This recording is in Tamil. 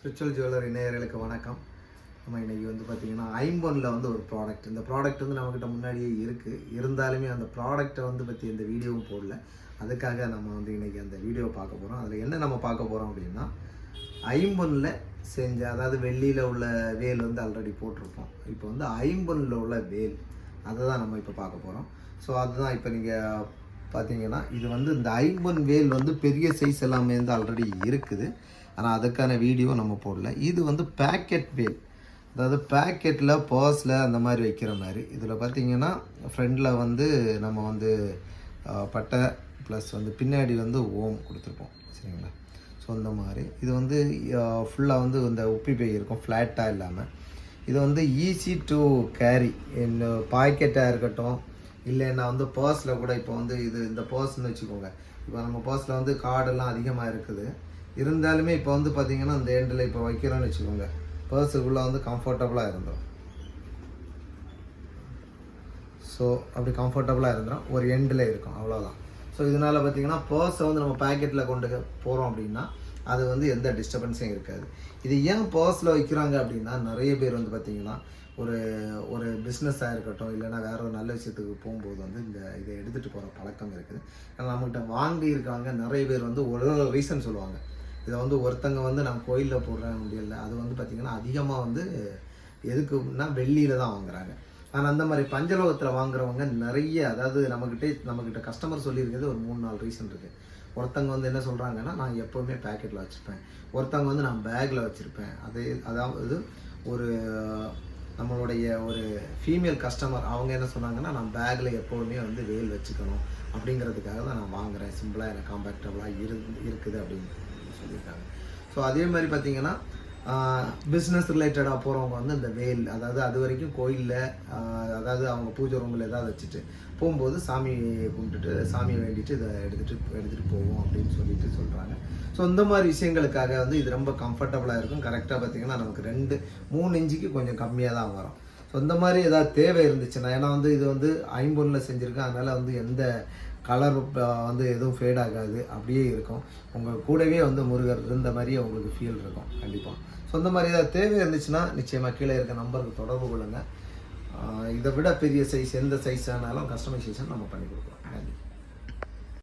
ஸ்பிரிச்சுவல் ஜுவல்லரி நேயர்களுக்கு வணக்கம். நம்ம இன்றைக்கி வந்து பார்த்திங்கன்னா ஐம்பனில் வந்து ஒரு ப்ராடக்ட் இந்த ப்ராடக்ட் வந்து நம்மக்கிட்ட முன்னாடியே இருக்குது இருந்தாலுமே அந்த ப்ராடக்ட்டை வந்து பற்றி இந்த வீடியோவும் போடல. அதுக்காக நம்ம வந்து இன்னைக்கு அந்த வீடியோ பார்க்க போகிறோம் அதில் என்ன நம்ம பார்க்க போகிறோம் அப்படின்னா ஐம்பனில் செஞ்ச அதாவது வெள்ளியில் உள்ள வேல் வந்து ஆல்ரெடி போட்டிருப்போம். இப்போ வந்து ஐம்பனில் உள்ள வேல். அதை தான் நம்ம இப்போ பார்க்க போகிறோம் ஸோ அதுதான் இப்போ நீங்கள் பார்த்தீங்கன்னா இது வந்து இந்த ஐம்பொன் வேல் வந்து பெரிய சைஸ் எல்லாமே வந்து ஆல்ரெடி இருக்குது. ஆனால் அதுக்கான வீடியோ நம்ம போடல. இது வந்து பேக்கெட் வேல் அதாவது பேக்கெட்டில் பர்ஸில் அந்த மாதிரி வைக்கிற மாதிரி. இதில் பார்த்தீங்கன்னா ஃப்ரண்டில் வந்து நம்ம வந்து பட்டை ப்ளஸ் வந்து பின்னாடி வந்து ஓம் கொடுத்துருப்போம். சரிங்களா? ஸோ அந்த மாதிரி. இது வந்து ஃபுல்லாக வந்து இந்த உப்பி பை இருக்கும். ஃப்ளாட்டாக இல்லாமல் இது வந்து ஈஸி டு கேரி இந்த பாக்கெட்டாக இருக்கட்டும் இல்லைன்னா வந்து பர்ஸில் கூட இப்போ வந்து இது இந்த பர்ஸ்னு வச்சுக்கோங்க. இப்போ நம்ம பர்ஸில் வந்து கார்டெல்லாம் அதிகமாக இருக்குது. இருந்தாலுமே இப்போ வந்து பார்த்தீங்கன்னா அந்த எண்டில் இப்போ வைக்கிறோம்னு வச்சுக்கோங்க. பர்ஸுக்குள்ளே வந்து கம்ஃபர்டபுளாக இருந்துடும் ஸோ அப்படி கம்ஃபர்டபுளாக இருந்துடும் ஒரு எண்டில் இருக்கும். அவ்வளோதான் ஸோ இதனால் பார்த்தீங்கன்னா பர்ஸை வந்து நம்ம பேக்கெட்டில் கொண்டு போகிறோம் அப்படின்னா அது வந்து எந்த டிஸ்டர்பன்ஸும் இருக்காது. இது ஏன் பர்ஸில் வைக்கிறாங்க அப்படின்னா நிறைய பேர் வந்து பார்த்தீங்கன்னா ஒரு ஒரு பிஸ்னஸாக இருக்கட்டும் இல்லைன்னா வேற ஒரு நல்ல விஷயத்துக்கு போகும்போது வந்து இந்த இதை எடுத்துகிட்டு போகிற பழக்கம் இருக்குது. ஏன்னா நம்மகிட்ட வாங்கி இருக்காங்க நிறைய பேர் வந்து ஒரு ஒரு ரீசன் சொல்லுவாங்க. இதை வந்து ஒருத்தங்க வந்து நான் கோயிலில் போடுறேன் முடியல அது வந்து பார்த்திங்கன்னா அதிகமாக வந்து எதுக்குன்னா வெள்ளியில் தான் வாங்குறாங்க. ஆனால் அந்த மாதிரி பஞ்சலோகத்தில் வாங்குறவங்க நிறைய அதாவது நம்மக்கிட்டே நம்மக்கிட்ட கஸ்டமர் சொல்லியிருக்கிறது ஒரு மூணு நாலு ரீசன் இருக்குது ஒருத்தங்க வந்து என்ன சொல்கிறாங்கன்னா நான் எப்போவுமே பேக்கெட்டில் வச்சுருப்பேன். ஒருத்தவங்க வந்து நான் பேக்கில் வச்சுருப்பேன். அதே அதாவது ஒரு நம்மளுடைய ஒரு ஃபீமேல் கஸ்டமர் அவங்க என்ன சொன்னாங்கன்னா நான் பேக்கில் எப்போவுமே வந்து வேல் வச்சுக்கணும். அப்படிங்கிறதுக்காக தான் நான் வாங்குறேன். சிம்பிளாக எனக்கு காம்பேக்டபுளாக இரு இருக்குது அப்படின்னு. சொல்லியிருக்காங்க. ஸோ அதே மாதிரி பார்த்தீங்கன்னா பிஸ்னஸ் ரிலேட்டடாக போகிறவங்க வந்து இந்த வேல் அதாவது அது வரைக்கும் கோயிலில் அதாவது அவங்க பூஜை ரூமில் ஏதாவது வச்சுட்டு போகும்போது சாமி கும்பிட்டுட்டு சாமியை வேண்டிட்டு இதை எடுத்துகிட்டு எடுத்துகிட்டு போவோம் அப்படின்னு சொல்லிட்டு சொல்கிறாங்க ஸோ இந்த மாதிரி விஷயங்களுக்காக வந்து இது ரொம்ப கம்ஃபர்டபுளாக இருக்கும். கரெக்டாக பார்த்தீங்கன்னா நமக்கு ரெண்டு மூணு இன்ச்சுக்கு கொஞ்சம் கம்மியாக தான் வரும். ஸோ இந்த மாதிரி ஏதாவது தேவை இருந்துச்சுன்னா ஏன்னா வந்து இது வந்து ஐம்பொன்னில் செஞ்சுருக்கேன். அதனால் வந்து எந்த கலர் வந்து எதுவும் ஃபேட் ஆகாது. அப்படியே இருக்கும். உங்கள் கூடவே வந்து முருகர் இருந்த மாதிரியே உங்களுக்கு ஃபீல் இருக்கும். கண்டிப்பாக ஸோ இந்த மாதிரி ஏதாவது தேவை இருந்துச்சுன்னா நிச்சயமாக கீழே இருக்க நம்பருக்கு தொடர்பு கொள்ளுங்கள் இதை விட பெரிய சைஸ் எந்த சைஸ் ஆனாலும் கஸ்டமைசேஷன் நம்ம பண்ணி கொடுக்கலாம்.